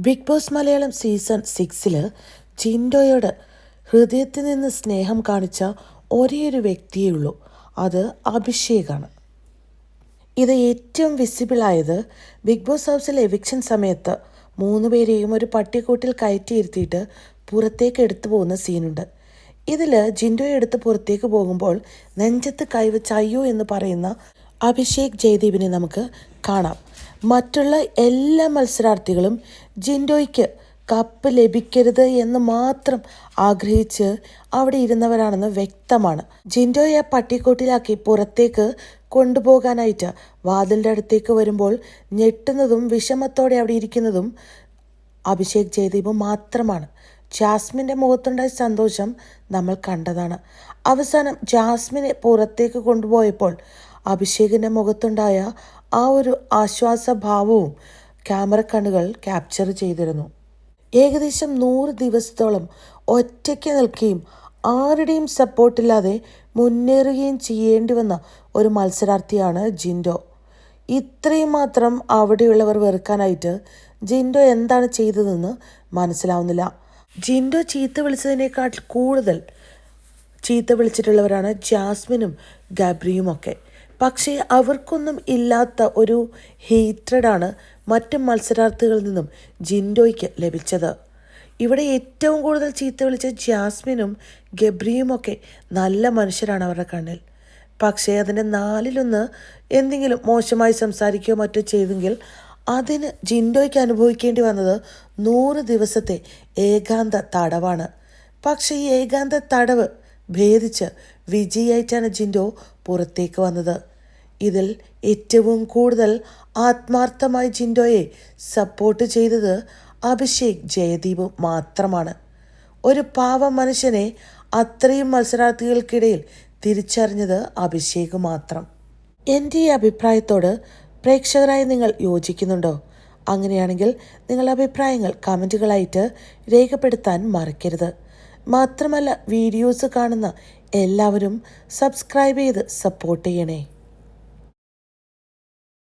Big boss Malayalam season സിക്സിൽ ചിൻഡോയോട് ഹൃദയത്തിൽ നിന്ന് സ്നേഹം കാണിച്ച ഒരേ ഒരു വ്യക്തിയേ ഉള്ളൂ. അത് അഭിഷേകാണ്. ഇത് ഏറ്റവും വിസിബിളായത് ബിഗ് ബോസ് ഹൗസിലെ എവിക്ഷൻ സമയത്ത് മൂന്ന് പേരെയും ഒരു പട്ടിക്കൂട്ടിൽ കയറ്റിയിരുത്തിയിട്ട് പുറത്തേക്ക് എടുത്തു പോകുന്ന സീനുണ്ട്. ഇതിൽ ജിൻഡോയെ എടുത്ത് പുറത്തേക്ക് പോകുമ്പോൾ നെഞ്ചത്ത് കൈവച്ച് അയ്യോ എന്ന് പറയുന്ന അഭിഷേക് ജയദീപിനെ നമുക്ക് കാണാം. മറ്റുള്ള എല്ലാ മത്സരാർത്ഥികളും ജിൻഡോയ്ക്ക് കപ്പ് ലഭിക്കരുത് എന്ന് മാത്രം ആഗ്രഹിച്ച് അവിടെ ഇരുന്നവരാണെന്ന് വ്യക്തമാണ്. ജിൻഡോയെ പട്ടിക്കൂട്ടിലാക്കി പുറത്തേക്ക് കൊണ്ടുപോകാനായിട്ട് വാതിലിന്റെ അടുത്തേക്ക് വരുമ്പോൾ ഞെട്ടുന്നതും വിഷമത്തോടെ അവിടെ ഇരിക്കുന്നതും അഭിഷേക് ജയദീപ് മാത്രമാണ്. ജാസ്മിന്റെ മുഖത്തുണ്ടായ സന്തോഷം നമ്മൾ കണ്ടതാണ്. അവസാനം ജാസ്മിനെ പുറത്തേക്ക് കൊണ്ടുപോയപ്പോൾ അഭിഷേകിന്റെ മുഖത്തുണ്ടായ ആ ഒരു ആശ്വാസഭാവവും ക്യാമറ കണ്ണുകൾ ക്യാപ്ചർ ചെയ്തിരുന്നു. ഏകദേശം നൂറ് ദിവസത്തോളം ഒറ്റയ്ക്ക് നിൽക്കുകയും ആരുടെയും സപ്പോർട്ടില്ലാതെ മുന്നേറുകയും ചെയ്യേണ്ടി വന്ന ഒരു മത്സരാർത്ഥിയാണ് ജിൻഡോ. ഇത്രയും മാത്രം അവിടെയുള്ളവർ വെറുക്കാനായിട്ട് ജിൻഡോ എന്താണ് ചെയ്തതെന്ന് മനസ്സിലാവുന്നില്ല. ജിൻഡോ ചീത്ത വിളിച്ചതിനേക്കാൾ കൂടുതൽ ചീത്ത വിളിച്ചിട്ടുള്ളവരാണ് ജാസ്മിനും ഗബ്രിയും ഒക്കെ പക്ഷേ അവർക്കൊന്നും ഇല്ലാത്ത ഒരു ഹേറ്റഡാണ് മറ്റ് മത്സരാർത്ഥികളിൽ നിന്നും ജിൻഡോയ്ക്ക് ലഭിച്ചത്. ഇവിടെ ഏറ്റവും കൂടുതൽ ചീത്ത വിളിച്ച ജാസ്മിനും ഗബ്രിയുമൊക്കെ നല്ല മനുഷ്യരാണ് അവരുടെ കണ്ണിൽ. പക്ഷേ അതിന്റെ നാലിലൊന്ന് എന്തെങ്കിലും മോശമായി സംസാരിക്കുകയോ മറ്റോ ചെയ്തെങ്കിൽ അതിന് ജിൻഡോയ്ക്ക് അനുഭവിക്കേണ്ടി വന്നത് നൂറ് ദിവസത്തെ ഏകാന്ത തടവാണ്. പക്ഷേ ഈ ഏകാന്ത തടവ് ഭേദിച്ച് വിജയായിട്ടാണ് ജിൻഡോ പുറത്തേക്ക് വന്നത്. ഇതിൽ ഏറ്റവും കൂടുതൽ ആത്മാർത്ഥമായി ജിൻഡോയെ സപ്പോർട്ട് ചെയ്തത് അഭിഷേക് ജയദീപ് മാത്രമാണ്. ഒരു പാവ മനുഷ്യനെ അത്രയും മത്സരാർത്ഥികൾക്കിടയിൽ തിരിച്ചറിഞ്ഞത് അഭിഷേക് മാത്രം. എന്റെ ഈ അഭിപ്രായത്തോട് പ്രേക്ഷകരായി നിങ്ങൾ യോജിക്കുന്നുണ്ടോ? അങ്ങനെയാണെങ്കിൽ നിങ്ങളുടെ അഭിപ്രായങ്ങൾ കമന്റുകളായിട്ട് രേഖപ്പെടുത്താൻ മറക്കരുത്. മാത്രമല്ല വീഡിയോസ് കാണുന്ന എല്ലാവരും സബ്സ്ക്രൈബ് ചെയ്ത് സപ്പോർട്ട് ചെയ്യണേ.